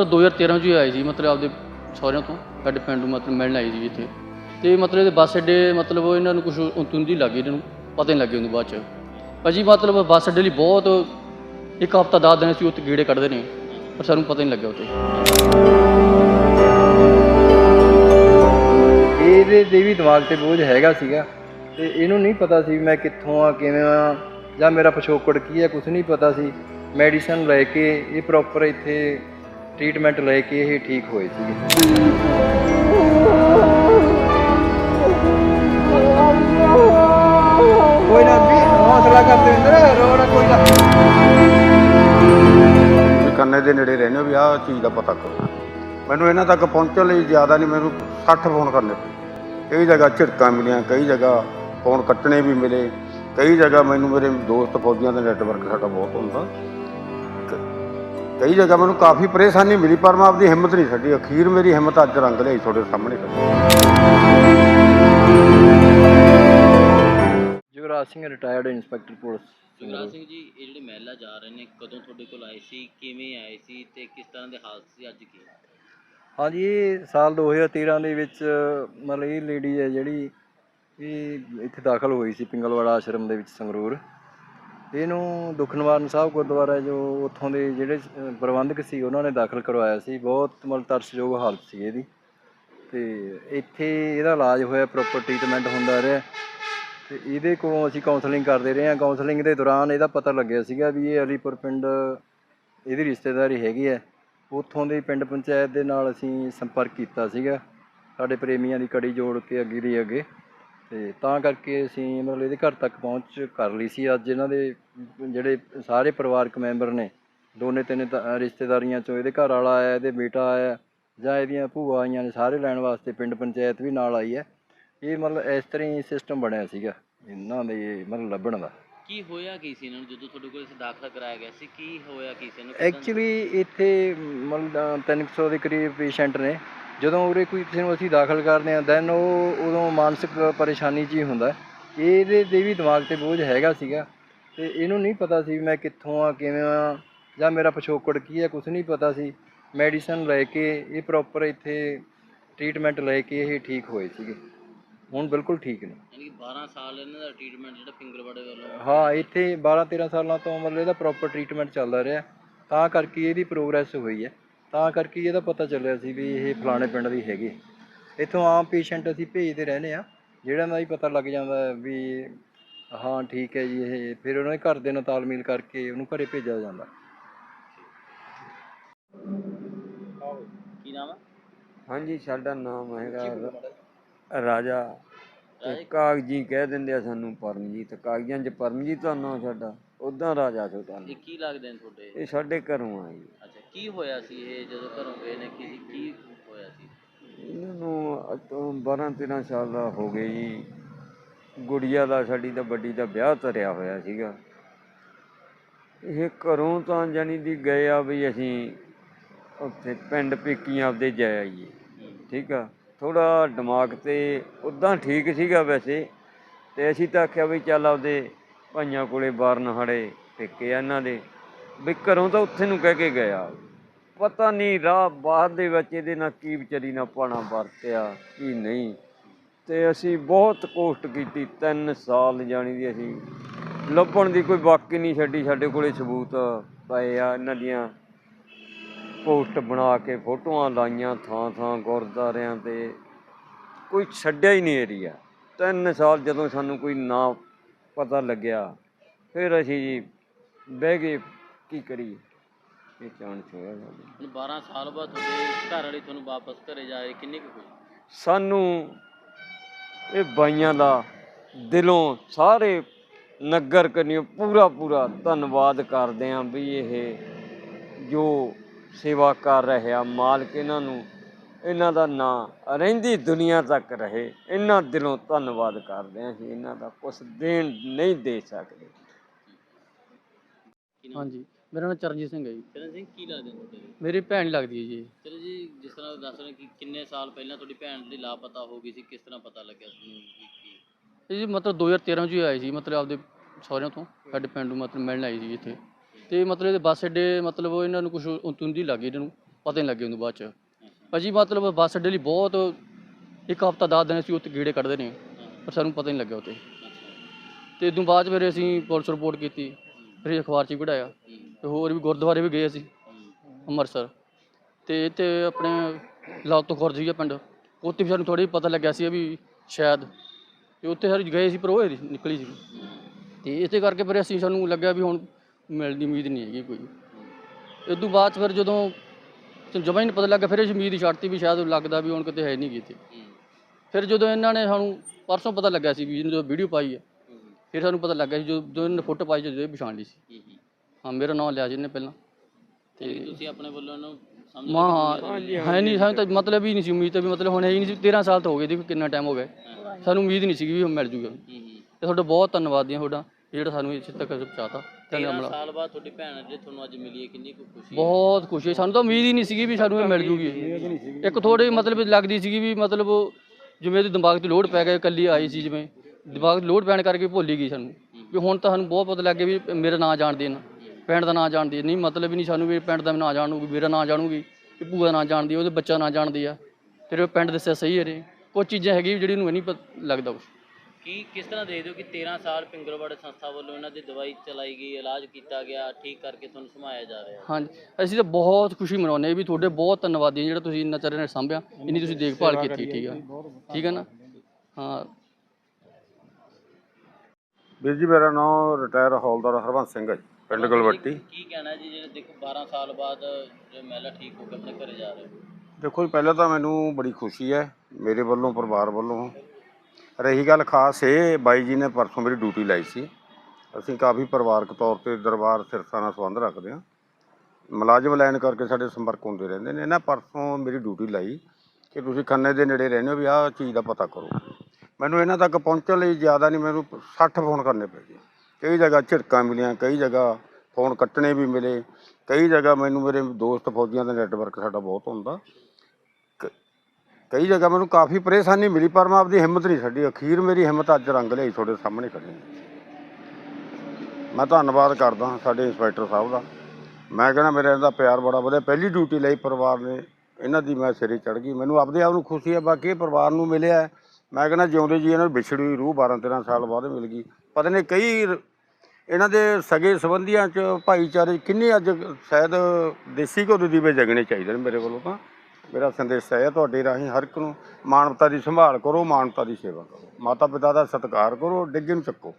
ਮਤਲਬ 2013 ਚ ਹੀ ਆਏ ਸੀ, ਮਤਲਬ ਆਪਦੇ ਸਹੁਰਿਆਂ ਤੋਂ, ਸਾਡੇ ਪਿੰਡ ਨੂੰ ਮਤਲਬ ਮਿਲਣ ਆਏ ਸੀ ਇੱਥੇ। ਤੇ ਮਤਲਬ ਇਹਦੇ ਬੱਸ ਅੱਡੇ, ਮਤਲਬ ਉਹ ਇਹਨਾਂ ਨੂੰ ਕੁਝ ਉਤੁੰਦੀ ਲੱਗੀ ਇਹਨਾਂ ਨੂੰ, ਪਤਾ ਨਹੀਂ ਲੱਗਿਆ ਉਹਨੂੰ ਬਾਅਦ ਚ। ਭਾਜੀ ਮਤਲਬ ਬੱਸ ਅੱਡੇ ਲਈ ਬਹੁਤ, ਇੱਕ ਹਫਤਾ ਦਸ ਦਿਨ ਅਸੀਂ ਉੱਥੇ ਗੇੜੇ ਕੱਢਦੇ ਨੇ ਪਰ ਸਾਨੂੰ ਪਤਾ ਨਹੀਂ ਲੱਗਿਆ ਉੱਥੇ। ਇਹਦੇ ਦੇ ਵੀ ਦਿਮਾਗ ਤੇ ਬੋਝ ਹੈਗਾ ਸੀਗਾ, ਤੇ ਇਹਨੂੰ ਨਹੀਂ ਪਤਾ ਸੀ ਮੈਂ ਕਿੱਥੋਂ ਆ, ਕਿਵੇਂ ਆ, ਜਾਂ ਮੇਰਾ ਪਿਛੋਕੜ ਕੀ ਹੈ ਕੁਝ ਨਹੀਂ ਪਤਾ ਸੀ। ਮੈਡੀਸਨ ਲੈ ਕੇ ਇਹ ਪ੍ਰੋਪਰ ਇੱਥੇ ਟ੍ਰੀਟਮੈਂਟ ਲੈ ਕੇ ਇਹ ਠੀਕ ਹੋਏ ਸੀਗੇ ਕੋਈ ਨਾ ਵੀ ਹੌਸਲਾ ਕਰ ਦਵਿੰਦਰ ਰੋ ਕੋਈ ਨਾ। ਕੰਨੇ ਦੇ ਨੇੜੇ ਰਹਿੰਦੇ ਹੋ ਵੀ ਆਹ ਚੀਜ਼ ਦਾ ਪਤਾ ਕਰੋ। ਮੈਨੂੰ ਇਹਨਾਂ ਤੱਕ ਪਹੁੰਚਣ ਲਈ ਜ਼ਿਆਦਾ ਨਹੀਂ, ਮੈਨੂੰ 60 ਫੋਨ ਕਰਨੇ ਪਏ। ਕਈ ਜਗ੍ਹਾ ਝਿੜਕਾਂ ਮਿਲੀਆਂ, ਕਈ ਜਗ੍ਹਾ ਫੋਨ ਕੱਟਣੇ ਵੀ ਮਿਲੇ। ਕਈ ਜਗ੍ਹਾ ਮੈਨੂੰ ਮੇਰੇ ਦੋਸਤ ਫੌਜੀਆਂ ਦਾ ਨੈਟਵਰਕ ਸਾਡਾ ਬਹੁਤ ਹੁੰਦਾ। ਕਈ ਜਗ੍ਹਾ ਮੈਨੂੰ ਕਾਫੀ ਪਰੇਸ਼ਾਨੀ ਮਿਲੀ ਪਰ ਮੈਂ ਆਪਦੀ ਹਿੰਮਤ ਨਹੀਂ ਛੱਡੀ। ਅਖੀਰ ਮੇਰੀ ਹਿੰਮਤ ਅੱਜ ਰੰਗ ਲਈ ਤੁਹਾਡੇ ਸਾਹਮਣੇ Yuvraj Singh retired inspector police Yuvraj Singh ji ਇਹ ਜਿਹੜੇ ਮਹਿਲਾ ਜਾ ਰਹੇ ਨੇ ਕਦੋਂ ਤੁਹਾਡੇ ਕੋਲ ਆਏ ਸੀ ਕਿਵੇਂ ਆਏ ਸੀ ਤੇ ਕਿਸ ਤਰ੍ਹਾਂ ਦੇ ਹਾਲਤ ਸੀ ਅੱਜ ਕੀ? ਹਾਂਜੀ ਇਹ ਸਾਲ 2013 ਦੇ ਵਿੱਚ ਮਤਲਬ ਇਹ ਲੇਡੀ ਹੈ ਜਿਹੜੀ ਇਹ ਇੱਥੇ ਦਾਖਲ ਹੋਈ ਸੀ ਪਿੰਗਲਵਾੜਾ ਆਸ਼ਰਮ ਦੇ ਵਿੱਚ ਸੰਗਰੂਰ। ਇਹਨੂੰ ਦੁੱਖ ਨਿਵਾਰਨ ਸਾਹਿਬ ਗੁਰਦੁਆਰਾ ਜੋ ਉੱਥੋਂ ਦੇ ਜਿਹੜੇ ਪ੍ਰਬੰਧਕ ਸੀ, ਉਹਨਾਂ ਨੇ ਦਾਖਲ ਕਰਵਾਇਆ ਸੀ। ਬਹੁਤ ਮਤਲਬ ਤਰਸਯੋਗ ਹਾਲਤ ਸੀ ਇਹਦੀ। ਤੇ ਇੱਥੇ ਇਹਦਾ ਇਲਾਜ ਹੋਇਆ ਪ੍ਰੋਪਰ ਟ੍ਰੀਟਮੈਂਟ ਹੁੰਦਾ ਰਿਹਾ। ਤੇ ਇਹਦੇ ਕੋਲੋਂ ਅਸੀਂ ਕਾਉਂਸਲਿੰਗ ਕਰਦੇ ਰਹੇ ਹਾਂ। ਕਾਉਂਸਲਿੰਗ ਦੇ ਦੌਰਾਨ ਇਹਦਾ ਪਤਾ ਲੱਗਿਆ ਸੀਗਾ ਵੀ ਇਹ ਅਲੀਪੁਰ ਪਿੰਡ, ਇਹਦੀ ਰਿਸ਼ਤੇਦਾਰੀ ਹੈਗੀ ਹੈ। ਉੱਥੋਂ ਦੇ ਪਿੰਡ ਪੰਚਾਇਤ ਦੇ ਨਾਲ ਅਸੀਂ ਸੰਪਰਕ ਕੀਤਾ ਸੀਗਾ। ਸਾਡੇ ਪ੍ਰੇਮੀਆਂ ਦੀ ਕੜੀ ਜੋੜ ਕੇ ਅੱਗੇ ਦੀ ਅੱਗੇ। ਤੇ ਤਾਂ ਕਰਕੇ ਅਸੀਂ ਮਤਲਬ ਇਹਦੇ ਘਰ ਤੱਕ ਪਹੁੰਚ ਕਰ ਲਈ ਸੀ। ਅੱਜ ਇਹਨਾਂ ਦੇ ਜਿਹੜੇ ਸਾਰੇ ਪਰਿਵਾਰਕ ਮੈਂਬਰ ਨੇ ਦੋਨੇ ਤਿੰਨ ਰਿਸ਼ਤੇਦਾਰੀਆਂ ਚੋਂ ਇਹਦੇ ਘਰ ਵਾਲਾ ਆਇਆ ਇਹਦੇ ਬੇਟਾ ਆਇਆ ਜਾਂ ਇਹਦੀਆਂ ਭੂਆ ਆਈਆਂ ਨੇ ਸਾਰੇ ਲੈਣ ਵਾਸਤੇ ਪਿੰਡ ਪੰਚਾਇਤ ਵੀ ਨਾਲ ਆਈ ਹੈ। ਇਹ ਮਤਲਬ ਇਸ ਤਰ੍ਹਾਂ ਹੀ ਸਿਸਟਮ ਬਣਿਆ ਸੀਗਾ ਇਹਨਾਂ ਦੇ ਮਤਲਬ ਲੱਭਣ ਦਾ। ਕੀ ਹੋਇਆ ਕੀ ਸੀ ਇਹਨਾਂ ਨੂੰ ਜਦੋਂ ਤੁਹਾਡੇ ਕੋਲ ਇਸ ਦਾਖਲ ਕਰਾਇਆ ਗਿਆ ਸੀ? ਕੀ ਹੋਇਆ ਕੀ ਸੀ ਇਹਨੂੰ ਐਕਚੁਅਲੀ ਇੱਥੇ ਮਤਲਬ 300 ਦੇ ਕਰੀਬ ਪੇਸ਼ੈਂਟ ਨੇ। ਜਦੋਂ ਉਰੇ ਕੋਈ ਕਿਸੇ ਨੂੰ ਅਸੀਂ ਦਾਖਲ ਕਰਦੇ ਹਾਂ ਦੈਨ ਉਹ ਉਦੋਂ ਮਾਨਸਿਕ ਪਰੇਸ਼ਾਨੀ 'ਚ ਹੀ ਹੁੰਦਾ। ਇਹਦੇ ਦੇ ਵੀ ਦਿਮਾਗ ਤੇ ਬੋਝ ਹੈਗਾ ਸੀਗਾ। ਤੇ ਇਹਨੂੰ ਨਹੀਂ ਪਤਾ ਸੀ ਮੈਂ ਕਿੱਥੋਂ ਆ ਕਿਵੇਂ ਆ ਜਾਂ ਮੇਰਾ ਪਿਛੋਕੜ ਕੀ ਹੈ ਕੁਝ ਨਹੀਂ ਪਤਾ ਸੀ। ਮੈਡੀਸਨ ਲੈ ਕੇ ਇਹ ਪ੍ਰੋਪਰ ਇੱਥੇ ਟ੍ਰੀਟਮੈਂਟ ਲੈ ਕੇ ਇਹ ਠੀਕ ਹੋਏ ਸੀਗੇ। ਹੁਣ ਬਿਲਕੁਲ ਠੀਕ ਨੇ। ਯਾਨੀ ਕਿ 12 ਸਾਲ ਇਹਨਾਂ ਦਾ ਟ੍ਰੀਟਮੈਂਟ ਜਿਹੜਾ ਪਿੰਗਲਵਾੜੇ ਵੱਲੋਂ ਹਾਂ ਇੱਥੇ 12 13 ਸਾਲਾਂ ਤੋਂ ਮਤਲਬ ਇਹਦਾ ਪ੍ਰੋਪਰ ਟ੍ਰੀਟਮੈਂਟ ਚੱਲਦਾ ਰਿਹਾ। ਤਾਂ ਕਰਕੇ ਇਹਦੀ ਪ੍ਰੋਗਰੈਸ ਹੋਈ ਹੈ। ਤਾਂ ਕਰਕੇ ਇਹਦਾ ਪਤਾ ਚੱਲਿਆ ਸੀ ਵੀ ਇਹ ਫਲਾਣੇ ਪਿੰਡ ਦੀ ਹੈਗੀ। ਇੱਥੋਂ ਆਮ ਪੇਸ਼ੈਂਟ ਅਸੀਂ ਭੇਜਦੇ ਰਹਿੰਦੇ ਆ ਜਿਹੜਾ ਦਾ ਹੀ ਪਤਾ ਲੱਗ ਜਾਂਦਾ ਵੀ ਹਾਂ ਠੀਕ ਹੈ ਜੀ ਇਹ। ਫਿਰ ਉਹਨਾਂ ਦੇ ਘਰ ਦੇ ਨਾਲ ਤਾਲਮੇਲ ਕਰਕੇ ਉਹਨੂੰ ਘਰੇ ਭੇਜਿਆ ਜਾਂਦਾ। ਕੀ ਨਾਮ ਹੈ? ਹਾਂਜੀ ਸਾਡਾ ਨਾਮ ਹੈਗਾ ਰਾਜਾ ਤੇ ਕਾਗਜੀ ਕਹਿ ਦਿੰਦੇ ਆ ਸਾਨੂੰ ਪਰਮਜੀਤ। ਕਾਗਜ਼ਾਂ 'ਚ ਪਰਮਜੀਤ ਦਾ ਨਾਮ ਸਾਡਾ। ਉਦਾਂ ਰਾਜਾ ਛੋਟਾ ਇਹ ਕੀ ਲੱਗਦੇ ਨੇ ਤੁਹਾਡੇ? ਇਹ ਸਾਡੇ ਘਰੋਂ ਆਈ ਅੱਛਾ ਕੀ ਹੋਇਆ ਸੀ ਇਹ ਜਦੋਂ ਘਰੋਂ ਗਏ ਨੇ? ਕੀ ਕੀ ਹੋਇਆ ਸੀ? ਇਹਨਾਂ ਨੂੰ ਅੱਜ ਤੋਂ 12 13 ਸਾਲ ਦਾ ਹੋ ਗਏ ਜੀ। ਗੁੜੀਆ ਦਾ, ਸਾਡੀ ਦਾ ਵੱਡੀ ਦਾ ਵਿਆਹ ਧਰਿਆ ਹੋਇਆ ਸੀਗਾ। ਇਹ ਘਰੋਂ ਤਾਂ ਜਾਣੀ ਦੀ ਗਏ ਆ ਵੀ ਅਸੀਂ ਉੱਥੇ ਪਿੰਡ ਪੇਕੀਆਂ ਆਪਦੇ ਜਾ ਆਈਏ, ਠੀਕ ਆ? ਥੋੜਾ ਦਿਮਾਗ ਤੇ ਉਦਾਂ ਠੀਕ ਸੀਗਾ ਵੈਸੇ। ਤੇ ਅਸੀਂ ਤਾਂ ਆਖਿਆ ਵੀ ਚੱਲ ਆਪਦੇ ਭਾਈਆਂ ਕੋਲੇ ਬਾਰਨ ਹੜੇ ਪੇਕੇ ਆ ਇਹਨਾਂ ਦੇ। ਵੀ ਘਰੋਂ ਤਾਂ ਉੱਥੇ ਨੂੰ ਕਹਿ ਕੇ ਗਿਆ। ਪਤਾ ਨਹੀਂ ਰਾਹ ਬਾਹਰ ਦੇ ਵਿੱਚ ਇਹਦੇ ਨਾਲ ਕੀ ਵਿਚਾਰੀ ਨਾਲ ਪਾਣਾ ਵਰਤਿਆ, ਕੀ ਨਹੀਂ। ਤੇ ਅਸੀਂ ਬਹੁਤ ਕੋਸ਼ਟ ਕੀਤੀ 3 ਸਾਲ ਜਾਣੀ ਦੀ ਅਸੀਂ। ਲੱਭਣ ਦੀ ਕੋਈ ਬਾਕੀ ਨਹੀਂ ਛੱਡੀ, ਸਾਡੇ ਕੋਲੇ ਸਬੂਤ ਪਏ ਆ, ਇਹਨਾਂ ਦੀਆਂ ਪੋਸਟ ਬਣਾ ਕੇ ਫੋਟੋਆਂ ਲਾਈਆਂ ਥਾਂ ਥਾਂ ਗੁਰਦੁਆਰਿਆਂ ਤੇ। ਕੋਈ ਛੱਡਿਆ ਹੀ ਨਹੀਂ ਏਰੀਆ ਤਿੰਨ ਸਾਲ ਜਦੋਂ ਸਾਨੂੰ ਕੋਈ ਨਾ ਪਤਾ ਲੱਗਿਆ, ਫਿਰ ਅਸੀਂ ਜੀ ਬਹਿ ਗਏ ਕੀ ਕਰੀਏ ਇਹ ਚਾਂਸ ਹੋਇਆ ਸਾਡੇ ਹੁਣ 12 ਸਾਲ ਬਾਅਦ ਤੁਹਾਡੇ ਘਰ ਵਾਲੀ ਤੁਹਾਨੂੰ ਵਾਪਸ ਘਰੇ ਜਾਏ ਕਿੰਨੀ ਕੁ ਸਾਨੂੰ ਇਹ ਬਾਈਆਂ ਦਾ ਦਿਲੋਂ ਸਾਰੇ ਨਗਰ ਕਨੀਓ ਪੂਰਾ ਪੂਰਾ ਧੰਨਵਾਦ ਕਰਦੇ ਆਂ ਵੀ ਇਹ ਜੋ ਸੇਵਾ ਕਰ ਰਿਹਾ ਮਾਲਕ ਇਹਨਾਂ ਨੂੰ ਇਹਨਾਂ ਦਾ ਨਾਂ ਰਹਿੰਦੀ ਦੁਨੀਆ ਤੱਕ ਰਹੇ ਇਹਨਾਂ ਦਿਲੋਂ ਧੰਨਵਾਦ ਕਰਦੇ ਆਂ ਅਸੀਂ ਇਹਨਾਂ ਦਾ ਕੁਝ ਦੇਣ ਨਹੀਂ ਦੇ ਸਕਦੇ। ਹਾਂਜੀ। ਮੇਰਾ ਨਾਮ ਚਰਨਜੀਤ ਸਿੰਘ ਹੈ ਜੀ। ਚਰਨ ਸਿੰਘ ਕੀ ਲੱਗਦੇ ਨੇ ਤੁਹਾਡੇ? ਮੇਰੀ ਭੈਣ ਲੱਗਦੀ ਹੈ ਜੀ। ਚਲੋ ਜੀ ਜਿਸ ਤਰ੍ਹਾਂ ਦੱਸ ਰਹੇ ਕਿ ਕਿੰਨੇ ਸਾਲ ਪਹਿਲਾਂ ਤੁਹਾਡੀ ਭੈਣ ਦੀ ਲਾਪਤਾ ਹੋ ਗਈ ਸੀ ਕਿਸ ਤਰ੍ਹਾਂ ਪਤਾ ਲੱਗਿਆ ਤੁਹਾਨੂੰ ਕੀ ਕੀ? ਇਹ ਜੀ ਮਤਲਬ 2013 ਚ ਹੀ ਆਏ ਸੀ ਮਤਲਬ ਆਪਦੇ ਸਹੁਰਿਆਂ ਤੋਂ ਸਾਡੇ ਪਿੰਡ ਨੂੰ ਮਤਲਬ ਮਿਲਣ ਆਏ ਸੀ ਇੱਥੇ। ਤੇ ਮਤਲਬ ਇਹਦੇ ਬੱਸ ਅੱਡੇ ਮਤਲਬ ਉਹ ਇਹਨਾਂ ਨੂੰ ਕੁਝ ਉਤੁੰਦੀ ਲੱਗੀ ਇਹਨਾਂ ਨੂੰ ਪਤਾ ਨਹੀਂ ਲੱਗਿਆ ਉਹਨੂੰ ਬਾਅਦ ਚ। ਭਾਜੀ ਮਤਲਬ ਬੱਸ ਅੱਡੇ ਲਈ ਬਹੁਤ ਇੱਕ ਹਫਤਾ ਦਸ ਦਿਨ ਅਸੀਂ ਉੱਥੇ ਗੇੜੇ ਕੱਢਦੇ ਨੇ ਪਰ ਸਾਨੂੰ ਪਤਾ ਨਹੀਂ ਲੱਗਿਆ ਉੱਥੇ। ਤੇ ਇਦੋਂ ਬਾਅਦ 'ਚ ਫਿਰ ਅਸੀਂ ਪੁਲਿਸ ਰਿਪੋਰਟ ਕੀਤੀ ਫਿਰ ਅਖਬਾਰ 'ਚ ਵੀ ਕਢਾਇਆ ਹੋਰ ਵੀ ਗੁਰਦੁਆਰੇ ਵੀ ਗਏ ਅਸੀਂ, ਅੰਮ੍ਰਿਤਸਰ। ਤੇ ਇੱਥੇ ਆਪਣੇ ਲਾਲ ਤੋਂ ਖੁਰਦ ਸੀਗਾ ਪਿੰਡ, ਉੱਥੇ ਵੀ ਸਾਨੂੰ ਥੋੜ੍ਹਾ ਜਿਹਾ ਪਤਾ ਲੱਗਿਆ ਸੀ ਵੀ ਸ਼ਾਇਦ, ਤੇ ਉੱਥੇ ਸਾਰੇ ਗਏ ਸੀ ਪਰ ਉਹ ਨਿਕਲੀ ਸੀ। ਤੇ ਇਸੇ ਕਰਕੇ ਫਿਰ ਅਸੀਂ ਸਾਨੂੰ ਲੱਗਿਆ ਵੀ ਹੁਣ ਮਿਲਣ ਦੀ ਉਮੀਦ ਨਹੀਂ ਹੈਗੀ ਕੋਈ। ਇਦੋਂ ਬਾਅਦ 'ਚ ਫਿਰ ਜਦੋਂ ਜਮਾਂ ਹੀ ਨਹੀਂ ਪਤਾ ਲੱਗਾ, ਫਿਰ ਅਸੀਂ ਉਮੀਦ ਹੀ ਛੱਡਤੀ ਵੀ ਸ਼ਾਇਦ ਲੱਗਦਾ ਵੀ ਹੁਣ ਕਿਤੇ ਹੈ ਨਹੀਂ ਕਿਤੇ ਫਿਰ ਜਦੋਂ ਇਹਨਾਂ ਨੇ ਸਾਨੂੰ ਪਰਸੋਂ ਪਤਾ ਲੱਗਿਆ ਸੀ ਵੀ ਇਹਨੂੰ ਜਦੋਂ ਵੀਡੀਓ ਪਾਈ ਹੈ, ਫਿਰ ਸਾਨੂੰ ਪਤਾ ਲੱਗਾ ਸੀ ਜਦੋਂ ਜਦੋਂ ਨੇ ਫੋਟੋ ਪਾਈ, ਜਦੋਂ ਇਹ ਪਛਾਣ ਲਈ ਸੀ। ਹਾਂ ਮੇਰਾ ਨਾਮ ਲਿਆ ਜੀ ਇਹਨੇ ਪਹਿਲਾਂ। ਤੇ ਤੁਸੀਂ ਆਪਣੇ ਵੱਲੋਂ ਸਮਝ ਮਾਂ ਹਾਂ ਹੈ ਨਹੀਂ ਸਾਨੂੰ ਤਾਂ ਮਤਲਬ ਹੀ ਨਹੀਂ ਸੀ ਉਮੀਦ ਤਾਂ ਵੀ ਮਤਲਬ ਹੁਣ ਹੈ ਹੀ ਨਹੀਂ ਸੀ। 13 ਸਾਲ ਤਾਂ ਹੋ ਗਏ ਦੇਖੋ ਕਿੰਨਾ ਟਾਈਮ ਹੋ ਗਿਆ। ਸਾਨੂੰ ਉਮੀਦ ਨਹੀਂ ਸੀ ਵੀ ਉਹ ਮਿਲ ਜੂਗਾ। ਤੇ ਤੁਹਾਡਾ ਬਹੁਤ ਧੰਨਵਾਦੀ ਹਾਂ ਤੁਹਾਡਾ ਜਿਹੜਾ ਸਾਨੂੰ ਇੱਥੇ ਤੱਕ ਪਹੁੰਚਾਤਾ। ਤੇ 13 ਸਾਲ ਬਾਅਦ ਤੁਹਾਡੀ ਭੈਣ ਜਿਹੜੀ ਤੁਹਾਨੂੰ ਅੱਜ ਮਿਲੀ ਹੈ ਕਿੰਨੀ ਕੁ ਖੁਸ਼ੀ ਹੈ? ਬਹੁਤ ਖੁਸ਼ੀ ਹੈ। ਸਾਨੂੰ ਤਾਂ ਉਮੀਦ ਹੀ ਨਹੀਂ ਸੀਗੀ ਵੀ ਸਾਨੂੰ ਇਹ ਮਿਲ ਜੂਗੀ। ਇੱਕ ਥੋੜੀ ਮਤਲਬ ਲੱਗਦੀ ਸੀਗੀ ਵੀ ਮਤਲਬ ਜਿਵੇਂ ਇਹਦੇ ਦਿਮਾਗ ਤੇ ਲੋਡ ਪੈ ਗਿਆ ਇਕੱਲੀ ਆਈ ਸੀ ਜਿਵੇਂ। ਦਿਮਾਗ ਤੇ ਲੋਡ ਪੈਣ ਕਰਕੇ ਭੁੱਲ ਹੀ ਗਈ ਸਾਨੂੰ। ਵੀ ਹੁਣ ਤਾਂ ਸਾਨੂੰ ਬਹੁਤ ਪਤਾ ਲੱਗ ਗਿਆ ਵੀ ਮੇਰਾ ਨਾਂ ਜਾਣਦੀ ਨਾ। ਪਿੰਡ ਦਾ ਨਾਂ ਜਾਣਦੀ ਹੈ। ਨਹੀਂ ਮਤਲਬ ਹੀ ਨਹੀਂ ਸਾਨੂੰ ਵੀ ਪਿੰਡ ਦਾ ਨਾਂ ਜਾਣੂਗੀ ਮੇਰਾ ਨਾਂ ਜਾਣੂਗੀ ਵੀ ਭੂਆ ਦਾ ਨਾਂ ਜਾਣਦੀ ਉਹਦੇ ਬੱਚਾ ਨਾਂ ਜਾਣਦੀ ਆ। ਉਹ ਪਿੰਡ ਦੱਸਿਆ ਸਹੀ ਹੈ ਰੇ ਕੁਝ ਚੀਜ਼ਾਂ ਹੈਗੀਆਂ ਜਿਹੜੀ ਨੂੰ ਨਹੀਂ ਪਤਾ ਲੱਗਦਾ ਕੁਛ। ਕੀ ਕਿਸ ਤਰ੍ਹਾਂ ਦੇਖਦੇ ਹੋ ਕਿ 13 ਸਾਲ ਪਿੰਗਲਵਾੜੇ ਸੰਸਥਾ ਵੱਲੋਂ ਇਹਨਾਂ ਦੀ ਦਵਾਈ ਚਲਾਈ ਗਈ ਇਲਾਜ ਕੀਤਾ ਗਿਆ ਠੀਕ ਕਰਕੇ ਤੁਹਾਨੂੰ ਸਮਾਇਆ ਜਾ ਰਿਹਾ? ਹਾਂਜੀ। ਅਸੀਂ ਤਾਂ ਬਹੁਤ ਖੁਸ਼ੀ ਮਨਾਉਂਦੇ ਹਾਂ ਵੀ ਤੁਹਾਡੇ ਬਹੁਤ ਧੰਨਵਾਦੀ ਹਾਂ ਜਿਹੜਾ ਤੁਸੀਂ ਇੰਨਾ ਚਿਰ ਨਾਲ ਸਾਂਭਿਆ ਇੰਨੀ ਤੁਸੀਂ ਦੇਖਭਾਲ ਕੀਤੀ ਠੀਕ ਆ। ਠੀਕ ਹੈ ਨਾ? ਹਾਂ। ਵੀਰ ਜੀ ਮੇਰਾ ਨਾਮ ਰਿਟਾਇਰ ਹੌਲਦਾਰ ਹਰਵੰਸ ਸਿੰਘ ਹੈ ਜੀ, ਪਿੰਡ ਗਲਵੱਟੀ। ਕੀ ਕਹਿਣਾ ਜੀ ਜਿਹੜੇ ਦੇਖੋ 12 ਸਾਲ ਬਾਅਦ ਜੋ ਮਹਿਲਾ ਠੀਕ ਹੋ ਕੇ ਆਪਣੇ ਘਰੇ ਜਾ ਰਹੇ ਹੋ? ਦੇਖੋ ਜੀ ਪਹਿਲਾਂ ਤਾਂ ਮੈਨੂੰ ਬੜੀ ਖੁਸ਼ੀ ਹੈ ਮੇਰੇ ਵੱਲੋਂ ਪਰਿਵਾਰ ਵੱਲੋਂ। ਰਹੀ ਗੱਲ ਖਾਸ ਇਹ ਬਾਈ ਜੀ ਨੇ ਪਰਸੋਂ ਮੇਰੀ ਡਿਊਟੀ ਲਾਈ ਸੀ। ਅਸੀਂ ਕਾਫੀ ਪਰਿਵਾਰਕ ਤੌਰ ਤੇ ਦਰਬਾਰ ਸਿਰਸਾ ਨਾਲ ਸੰਬੰਧ ਰੱਖਦੇ ਹਾਂ। ਮੁਲਾਜ਼ਮ ਲੈਣ ਕਰਕੇ ਸਾਡੇ ਸੰਪਰਕ ਹੁੰਦੇ ਰਹਿੰਦੇ ਨੇ। ਇਹਨਾਂ ਪਰਸੋਂ ਮੇਰੀ ਡਿਊਟੀ ਲਾਈ ਕਿ ਤੁਸੀਂ ਖੰਨੇ ਦੇ ਨੇੜੇ ਰਹਿੰਦੇ ਹੋ ਵੀ ਆਹ ਚੀਜ਼ ਦਾ ਪਤਾ ਕਰੋ। ਮੈਨੂੰ ਇਹਨਾਂ ਤੱਕ ਪਹੁੰਚਣ ਲਈ ਜ਼ਿਆਦਾ ਨਹੀਂ ਮੈਨੂੰ 60 ਫੋਨ ਕਰਨੇ ਪਏ ਜੀ। ਕਈ ਜਗ੍ਹਾ ਝਿੜਕਾਂ ਮਿਲੀਆਂ, ਕਈ ਜਗ੍ਹਾ ਫੋਨ ਕੱਟਣੇ ਵੀ ਮਿਲੇ, ਕਈ ਜਗ੍ਹਾ ਮੈਨੂੰ ਮੇਰੇ ਦੋਸਤ ਫੌਜੀਆਂ ਦਾ ਨੈਟਵਰਕ ਸਾਡਾ ਬਹੁਤ ਹੁੰਦਾ। ਕ- ਕਈ ਜਗ੍ਹਾ ਮੈਨੂੰ ਕਾਫੀ ਪਰੇਸ਼ਾਨੀ ਮਿਲੀ, ਪਰ ਮੈਂ ਆਪਦੀ ਹਿੰਮਤ ਨਹੀਂ ਛੱਡੀ। ਅਖੀਰ ਮੇਰੀ ਹਿੰਮਤ ਅੱਜ ਰੰਗ ਲਈ ਤੁਹਾਡੇ ਸਾਹਮਣੇ ਖੜੀ ਮੈਂ ਧੰਨਵਾਦ ਕਰਦਾ ਸਾਡੇ ਇੰਸਪੈਕਟਰ ਸਾਹਿਬ ਦਾ। ਮੈਂ ਕਹਿੰਦਾ ਮੇਰੇ ਦਾ ਪਿਆਰ ਬੜਾ ਵਧਿਆ। ਪਹਿਲੀ ਡਿਊਟੀ ਲਈ ਪਰਿਵਾਰ ਨੇ, ਇਹਨਾਂ ਦੀ ਮੈਂ ਸਿਰੇ ਚੜ ਗਈ। ਮੈਨੂੰ ਆਪਦੇ ਆਪ ਨੂੰ ਖੁਸ਼ੀ ਹੈ, ਬਾਕੀ ਇਹ ਪਰਿਵਾਰ ਨੂੰ ਮਿਲਿਆ ਹੈ। ਮੈਂ ਕਹਿੰਦਾ ਜਿਉਂਦੇ ਜੀ ਇਹਨਾਂ ਨੂੰ ਵਿਛੜੀ ਹੋਈ ਰੂਹ 12 13 ਸਾਲ ਬਾਅਦ ਮਿਲ ਗਈ। ਪਤਾ ਨਹੀਂ ਕਈ ਰ- ਇਹਨਾਂ ਦੇ ਸਗੇ ਸੰਬੰਧੀਆਂ ਚ ਭਾਈਚਾਰੇ 'ਚ ਕਿੰਨੇ ਅੱਜ ਸ਼ਾਇਦ ਦੇਸੀ ਘਿਓ ਦੇ ਦੀਵੇ ਜਗਣੇ ਚਾਹੀਦੇ ਨੇ ਮੇਰੇ ਵੱਲੋਂ ਤਾਂ। ਮੇਰਾ ਸੰਦੇਸ਼ ਹੈ ਤੁਹਾਡੇ ਰਾਹੀਂ ਹਰ ਇੱਕ ਨੂੰ ਮਾਨਵਤਾ ਦੀ ਸੰਭਾਲ ਕਰੋ, ਮਾਨਵਤਾ ਦੀ ਸੇਵਾ ਕਰੋ। ਮਾਤਾ ਪਿਤਾ ਦਾ ਸਤਿਕਾਰ ਕਰੋ ਡਿੱਗੇ ਨੂੰ ਚੱਕੋ।